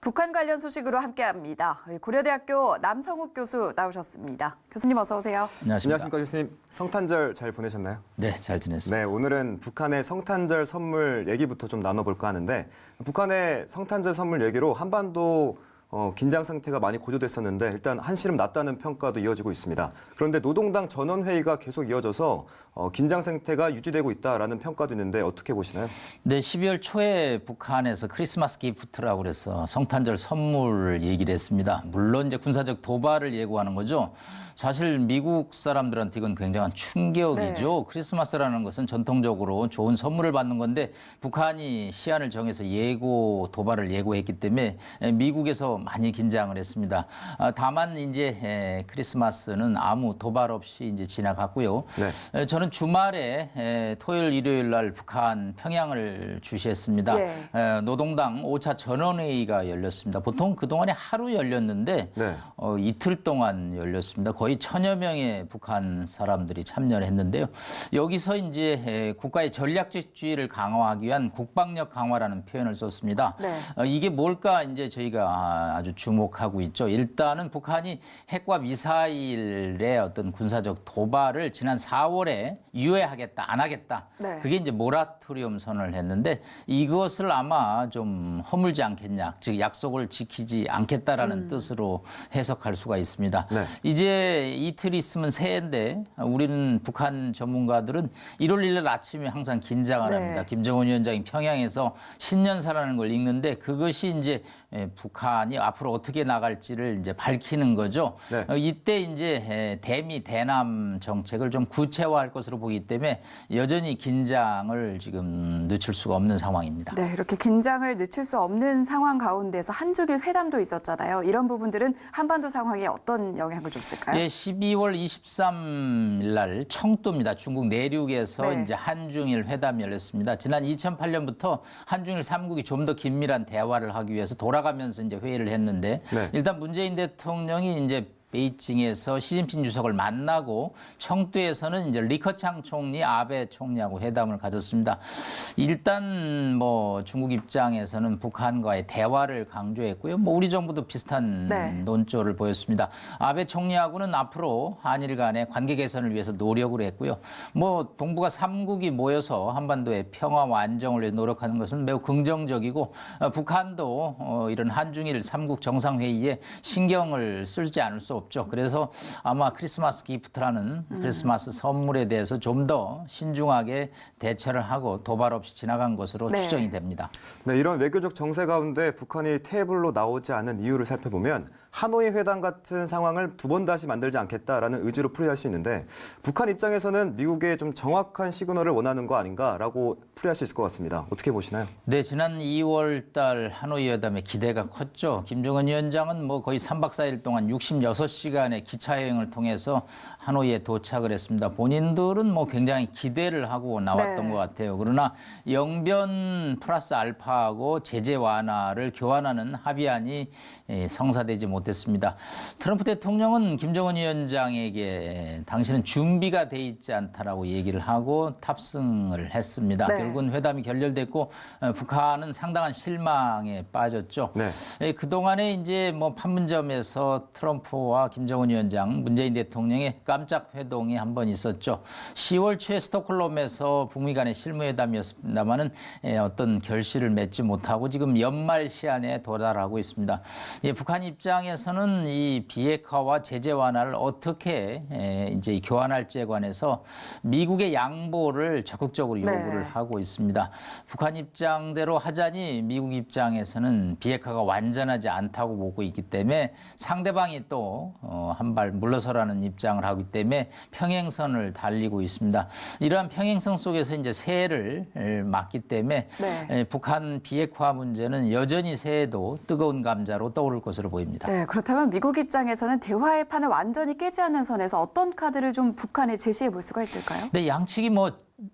북한 관련 소식으로 함께합니다. 고려대학교 남성욱 교수 나오셨습니다. 교수님 어서 오세요. 안녕하십니까. 안녕하십니까 교수님. 성탄절 잘 보내셨나요? 네, 잘 지냈습니다. 네, 오늘은 북한의 성탄절 선물 얘기부터 좀 나눠볼까 하는데 북한의 성탄절 선물 얘기로 한반도 어, 긴장 상태가 많이 고조됐었는데 일단 한시름 났다는 평가도 이어지고 있습니다. 그런데 노동당 전원회의가 계속 이어져서 어, 긴장 상태가 유지되고 있다라는 평가도 있는데 어떻게 보시나요? 네, 12월 초에 북한에서 크리스마스 기프트라고 그래서 성탄절 선물 얘기를 했습니다. 물론 이제 군사적 도발을 예고하는 거죠. 사실 미국 사람들한테 이건 굉장한 충격이죠. 크리스마스라는 것은 전통적으로 좋은 선물을 받는 건데 북한이 시한을 정해서 예고 도발을 예고했기 때문에 미국에서 많이 긴장을 했습니다. 아, 다만 이제 에, 크리스마스는 아무 도발 없이 이제 지나갔고요. 네. 에, 저는 주말에 에, 토요일 일요일 날 북한 평양을 주시했습니다. 예. 에, 노동당 5차 전원회의가 열렸습니다. 보통 그동안에 하루 열렸는데 네. 어, 이틀 동안 열렸습니다. 거의 천여 명의 북한 사람들이 참여를 했는데요. 여기서 이제 에, 국가의 전략적주의를 강화하기 위한 국방력 강화라는 표현을 썼습니다. 네. 어, 이게 뭘까 이제 저희가 아주 주목하고 있죠. 일단은 북한이 핵과 미사일의 어떤 군사적 도발을 지난 4월에 유예하겠다, 안 하겠다. 네. 그게 이제 모라토리엄 선언을 했는데 이것을 아마 좀 허물지 않겠냐, 즉 약속을 지키지 않겠다라는 뜻으로 해석할 수가 있습니다. 네. 이제 이틀 있으면 새해인데 우리는 북한 전문가들은 1월 1일 아침에 항상 긴장을 네. 합니다. 김정은 위원장이 평양에서 신년사라는 걸 읽는데 그것이 이제 에, 북한이 앞으로 어떻게 나갈지를 이제 밝히는 거죠. 네. 어, 이때 이제 에, 대미 대남 정책을 좀 구체화할 것으로 보기 때문에 여전히 긴장을 지금 늦출 수가 없는 상황입니다. 네, 이렇게 긴장을 늦출 수 없는 상황 가운데서 한중일 회담도 있었잖아요. 이런 부분들은 한반도 상황에 어떤 영향을 줬을까요? 예, 12월 23일 날 청도입니다. 중국 내륙에서 네. 이제 한중일 회담이 열렸습니다. 지난 2008년부터 한중일 삼국이 좀 더 긴밀한 대화를 하기 위해서 돌아가 면서 이제 회의를 했는데 네. 일단 문재인 대통령이 이제 베이징에서 시진핑 주석을 만나고 청두에서는 이제 리커창 총리, 아베 총리하고 회담을 가졌습니다. 일단 뭐 중국 입장에서는 북한과의 대화를 강조했고요. 뭐 우리 정부도 비슷한 네. 논조를 보였습니다. 아베 총리하고는 앞으로 한일 간의 관계 개선을 위해서 노력을 했고요. 뭐 동북아 삼국이 모여서 한반도의 평화와 안정을 위해 노력하는 것은 매우 긍정적이고 어, 북한도 어, 이런 한중일 삼국 정상회의에 신경을 쓰지 않을 수 없 죠. 그래서 아마 크리스마스 기프트라는 크리스마스 선물에 대해서 좀 더 신중하게 대처를 하고 도발 없이 지나간 것으로 네. 추정이 됩니다. 네, 이런 외교적 정세 가운데 북한이 테이블로 나오지 않은 이유를 살펴보면 하노이 회담 같은 상황을 두 번 다시 만들지 않겠다라는 의지로 풀이할 수 있는데 북한 입장에서는 미국의 좀 정확한 시그널을 원하는 거 아닌가라고 풀이할 수 있을 것 같습니다. 어떻게 보시나요? 네, 지난 2월 달 하노이 회담에 기대가 컸죠. 김정은 위원장은 뭐 거의 3박 4일 동안 66 시간의 기차 여행을 통해서 하노이에 도착을 했습니다. 본인들은 뭐 굉장히 기대를 하고 나왔던 네. 것 같아요. 그러나 영변 플러스 알파하고 제재 완화를 교환하는 합의안이 예, 성사되지 못했습니다. 트럼프 대통령은 김정은 위원장에게 당신은 준비가 돼 있지 않다라고 얘기를 하고 탑승을 했습니다. 네. 결국은 회담이 결렬됐고 어, 북한은 상당한 실망에 빠졌죠. 네. 예, 그동안에 이제 뭐 판문점에서 트럼프와 김정은 위원장, 문재인 대통령의 깜짝 회동이 한 번 있었죠. 10월 초에 스톡홀름에서 북미 간의 실무회담이었습니다만은 예, 어떤 결실을 맺지 못하고 지금 연말 시한에 도달하고 있습니다. 예, 북한 입장에서는 이 비핵화와 제재 완화를 어떻게 예, 이제 교환할지에 관해서 미국의 양보를 적극적으로 네. 요구를 하고 있습니다. 북한 입장대로 하자니 미국 입장에서는 비핵화가 완전하지 않다고 보고 있기 때문에 상대방이 또 어, 한발 물러서라는 입장을 하기 때문에 평행선을 달리고 있습니다. 이러한 평행선 속에서 이제 새해를 에, 맞기 때문에 네. 에, 북한 비핵화 문제는 여전히 새해도 뜨거운 감자로 떠오를 것으로 보입니다. 네, 그렇다면 미국 입장에서는 대화의 판을 완전히 깨지 않는 선에서 어떤 카드를 좀 북한에 제시해 볼 수가 있을까요? 근데 양측이 뭐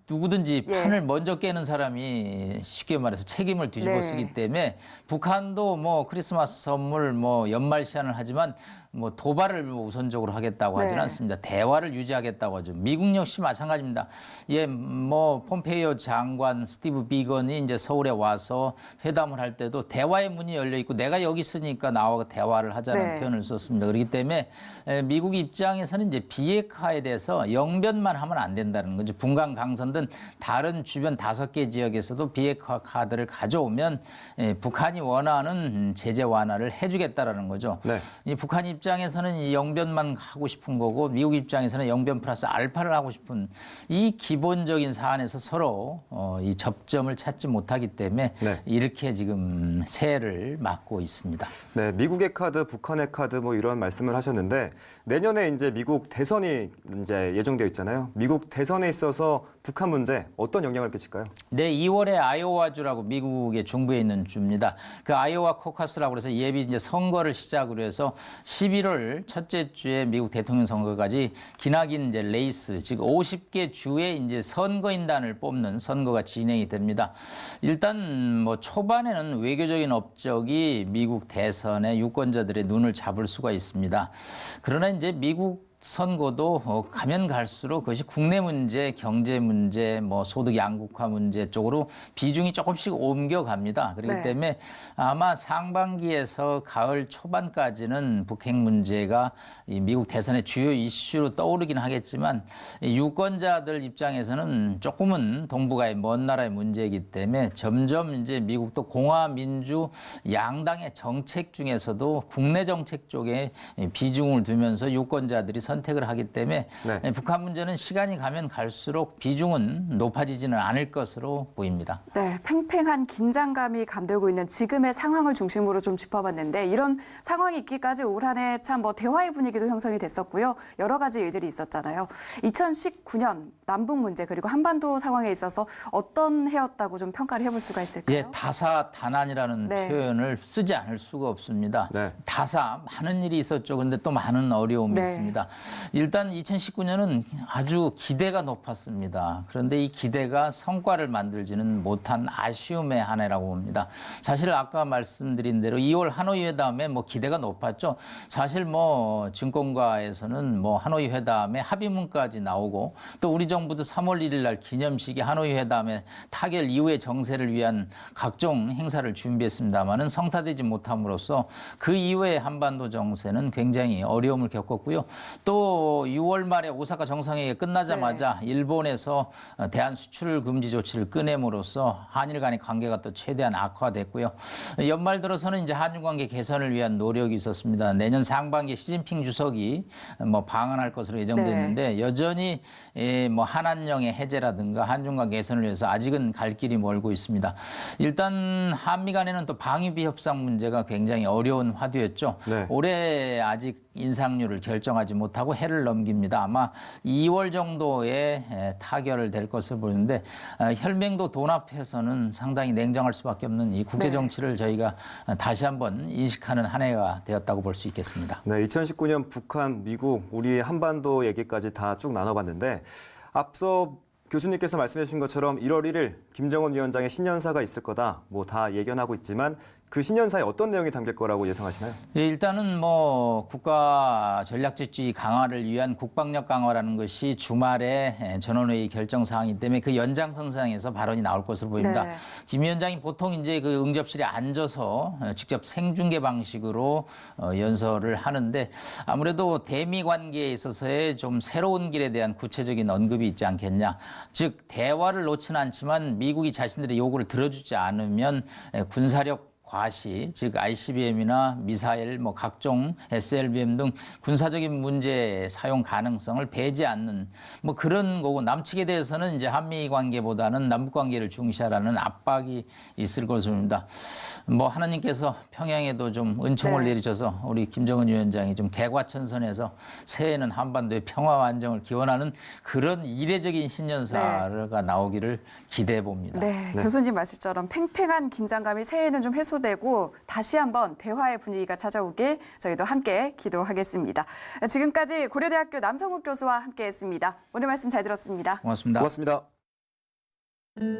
누구든지 예. 판을 먼저 깨는 사람이 쉽게 말해서 책임을 뒤집어 네. 쓰기 때문에 북한도 뭐 크리스마스 선물 뭐 연말 시한을 하지만 뭐 도발을 우선적으로 하겠다고 하지는 네. 않습니다. 대화를 유지하겠다고 하죠. 미국 역시 마찬가지입니다. 예, 뭐 폼페이오 장관, 스티브 비건이 이제 서울에 와서 회담을 할 때도 대화의 문이 열려 있고 내가 여기 있으니까 나와 대화를 하자는 네. 표현을 썼습니다. 그렇기 때문에 에, 미국 입장에서는 이제 비핵화에 대해서 영변만 하면 안 된다는 거죠. 분강 강선 등 다른 주변 다섯 개 지역에서도 비핵화 카드를 가져오면 에, 북한이 원하는 제재 완화를 해주겠다라는 거죠. 네. 이 북한 입 장에서는 이 영변만 하고 싶은 거고 미국 입장에서는 영변 플러스 알파를 하고 싶은 이 기본적인 사안에서 서로 어, 이 접점을 찾지 못하기 때문에 네. 이렇게 지금 새해를 맞고 있습니다. 네, 미국의 카드, 북한의 카드 뭐 이런 말씀을 하셨는데 내년에 이제 미국 대선이 이제 예정되어 있잖아요. 미국 대선에 있어서 북한 문제 어떤 영향을 끼칠까요? 네, 2월에 아이오와주라고 미국의 중부에 있는 주입니다. 그 아이오와 코카스라고 해서 예비 이제 선거를 시작으로 해서 11월 첫째 주에 미국 대통령 선거까지 기나긴 이제 레이스, 즉 50개 주에 이제 선거인단을 뽑는 선거가 진행이 됩니다. 일단 뭐 초반에는 외교적인 업적이 미국 대선의 유권자들의 눈을 잡을 수가 있습니다. 그러나 이제 미국 선거도 어, 가면 갈수록 그것이 국내 문제, 경제 문제, 뭐 소득 양극화 문제 쪽으로 비중이 조금씩 옮겨갑니다. 그렇기 네. 때문에 아마 상반기에서 가을 초반까지는 북핵 문제가 이 미국 대선의 주요 이슈로 떠오르긴 하겠지만 이 유권자들 입장에서는 조금은 동북아의 먼 나라의 문제이기 때문에 점점 이제 미국도 공화 민주 양당의 정책 중에서도 국내 정책 쪽에 비중을 두면서 유권자들이 선 택을 하기 때문에 네. 북한 문제는 시간이 가면 갈수록 비중은 높아지지는 않을 것으로 보입니다. 네, 팽팽한 긴장감이 감돌고 있는 지금의 상황을 중심으로 좀 짚어봤는데 이런 상황이 있기까지 올 한 해 참 뭐 대화의 분위기도 형성이 됐었고요. 여러 가지 일들이 있었잖아요. 2019년 남북 문제 그리고 한반도 상황에 있어서 어떤 해였다고 좀 평가를 해볼 수가 있을까요? 예, 다사다난이라는 네. 표현을 쓰지 않을 수가 없습니다. 네. 다사 많은 일이 있었죠. 근데 또 많은 어려움이 네. 있습니다. 일단 2019년은 아주 기대가 높았습니다. 그런데 이 기대가 성과를 만들지는 못한 아쉬움의 한 해라고 봅니다. 사실 아까 말씀드린 대로 2월 하노이 회담에 뭐 기대가 높았죠. 사실 뭐 증권가에서는 뭐 하노이 회담에 합의문까지 나오고 또 우리 정부도 3월 1일 날 기념식이 하노이 회담의 타결 이후의 정세를 위한 각종 행사를 준비했습니다마는 성사되지 못함으로써 그 이후의 한반도 정세는 굉장히 어려움을 겪었고요. 또 6월 말에 오사카 정상회의 끝나자마자 일본에서 대한 수출 금지 조치를 꺼냄으로써 한일 간의 관계가 또 최대한 악화됐고요. 연말 들어서는 이제 한일 관계 개선을 위한 노력이 있었습니다. 내년 상반기에 시진핑 주석이 뭐 방한할 것으로 예정돼 네. 여전히 예, 뭐 한한령의 해제라든가 한중 관계 개선을 위해서 아직은 갈 길이 멀고 있습니다. 일단 한미 간에는 또 방위비 협상 문제가 굉장히 어려운 화두였죠. 네. 올해 아직 인상률을 결정하지 못하고 해를 넘깁니다. 아마 2월 정도에 에, 타결을 될 것을 보이는데 아, 혈맹도 돈 앞에서는 상당히 냉정할 수밖에 없는 이 국제 정치를 저희가 다시 한번 인식하는 한 해가 되었다고 볼 수 있겠습니다. 네, 2019년 북한, 미국, 우리 한반도 얘기까지 다 쭉 나눠봤는데 앞서 교수님께서 말씀해 주신 것처럼 1월 1일 김정은 위원장의 신년사가 있을 거다. 뭐 다 예견하고 있지만 그 신년사에 어떤 내용이 담길 거라고 예상하시나요? 예, 일단은 뭐 국가 전략지주의 강화를 위한 국방력 강화라는 것이 주말에 에, 전원회의 결정 사항이기 때문에 그 연장선상에서 발언이 나올 것으로 보입니다. 네. 김 위원장이 보통 이제 그 응접실에 앉아서 어, 직접 생중계 방식으로 어, 연설을 하는데 아무래도 대미 관계에 있어서의 좀 새로운 길에 대한 구체적인 언급이 있지 않겠냐. 즉 대화를 놓지는 않지만 미국이 자신들의 요구를 들어주지 않으면 에, 군사력 과시, 즉 ICBM이나 미사일, 뭐 각종 SLBM 등 군사적인 문제 사용 가능성을 배제 않는 뭐 그런 거고 남측에 대해서는 이제 한미 관계보다는 남북 관계를 중시하라는 압박이 있을 것으로 봅니다. 뭐 하나님께서 평양에도 좀 은총을 네. 내리셔서 우리 김정은 위원장이 좀 개과천선해서 새해에는 한반도의 평화와 안정을 기원하는 그런 이례적인 신년사가 나오기를 기대해 봅니다. 네, 교수님 말씀처럼 팽팽한 긴장감이 새해에는 좀 해소되고 다시 한번 대화의 분위기가 찾아오길 저희도 함께 기도하겠습니다. 지금까지 고려대학교 남성욱 교수와 함께했습니다. 오늘 말씀 잘 들었습니다. 고맙습니다. 고맙습니다.